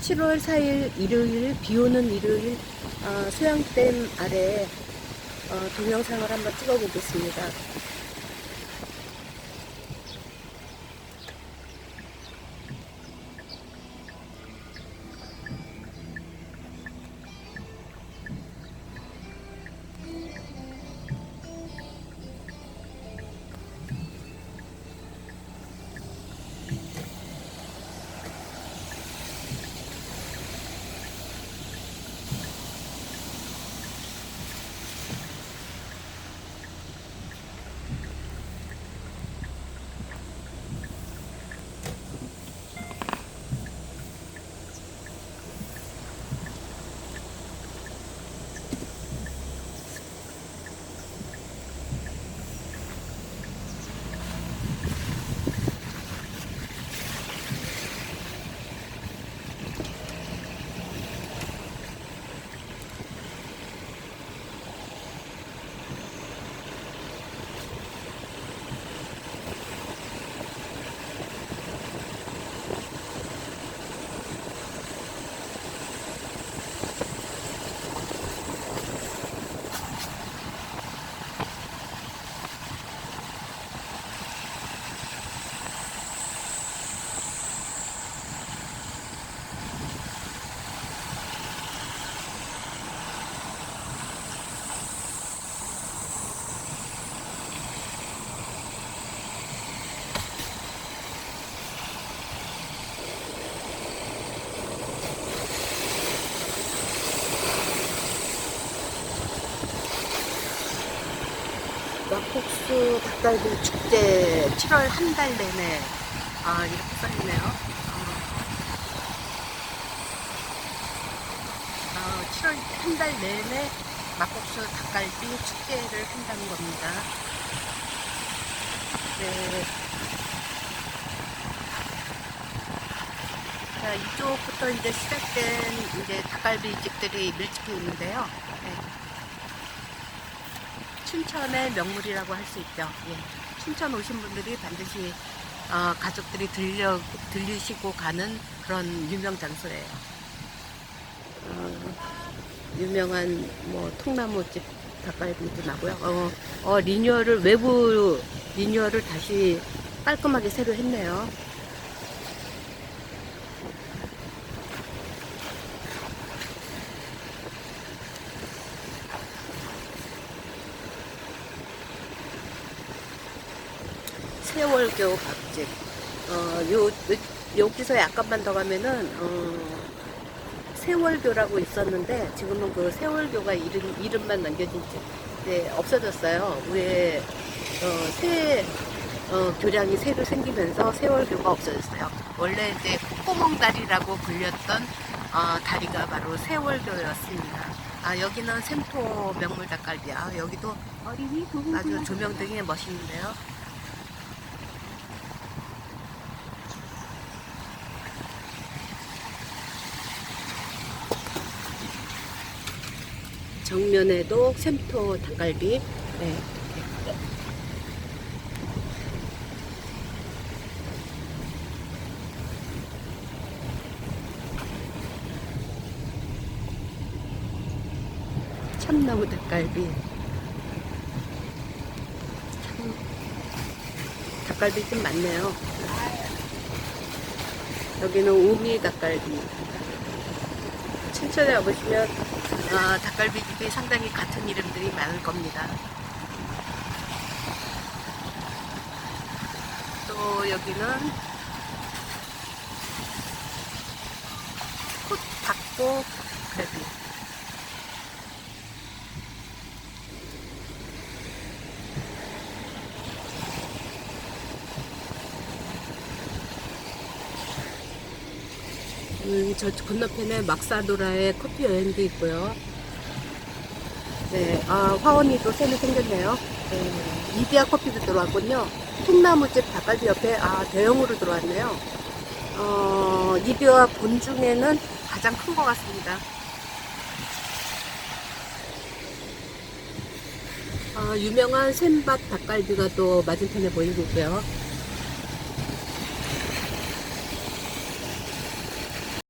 7월 4일 일요일 비 오는 일요일 어, 소양댐 아래 어, 동영상을 한번 찍어 보겠습니다. 막국수 닭갈비 축제 7월 한 달 내내 아 이렇게 써있네요. 어, 7월 한 달 내내 막국수 닭갈비 축제를 한다는 겁니다. 네. 자, 이쪽부터 이제 시작된 이제 닭갈비 집들이 밀집해 있는데요. 네. 춘천의 명물이라고 할 수 있죠. 예. 춘천 오신 분들이 반드시 어, 가족들이 들려 들리시고 가는 그런 유명 장소예요. 어, 유명한 뭐 통나무집 닭갈비도 나고요. 어, 어, 리뉴얼을 외부 리뉴얼을 다시 깔끔하게 새로 했네요. 세월교 밥집. 어, 요, 여기서 약간만 더 가면은, 어, 세월교라고 있었는데, 지금은 그 세월교가 이름, 이름만 남겨진 지, 이제 없어졌어요. 왜, 어, 새, 어, 교량이 새로 생기면서 세월교가 없어졌어요. 원래 이제 콧구멍 다리라고 불렸던, 어, 다리가 바로 세월교였습니다. 아, 여기는 샘토 명물 닭갈비. 아, 여기도 아주 조명등이 멋있는데요. 정면에도 샘토 닭갈비. 네. 참나무 닭갈비. 참 닭갈비 좀 많네요. 여기는 우미 닭갈비. 춘천에 와보시면 아, 닭갈비 집이 상당히 같은 이름들이 많을 겁니다. 또 여기는 콧 닭고 갈비. 음, 저 건너편에 막사도라의 커피 여행도 있고요. 네, 아, 화원이도 새로 생겼네요. 네, 이디야 커피도 들어왔군요. 통나무집 닭갈비 옆에, 아, 대형으로 들어왔네요. 어, 이디야 본 중에는 가장 큰 것 같습니다. 어, 유명한 샘밭 닭갈비가 또 맞은편에 보이고 있고요.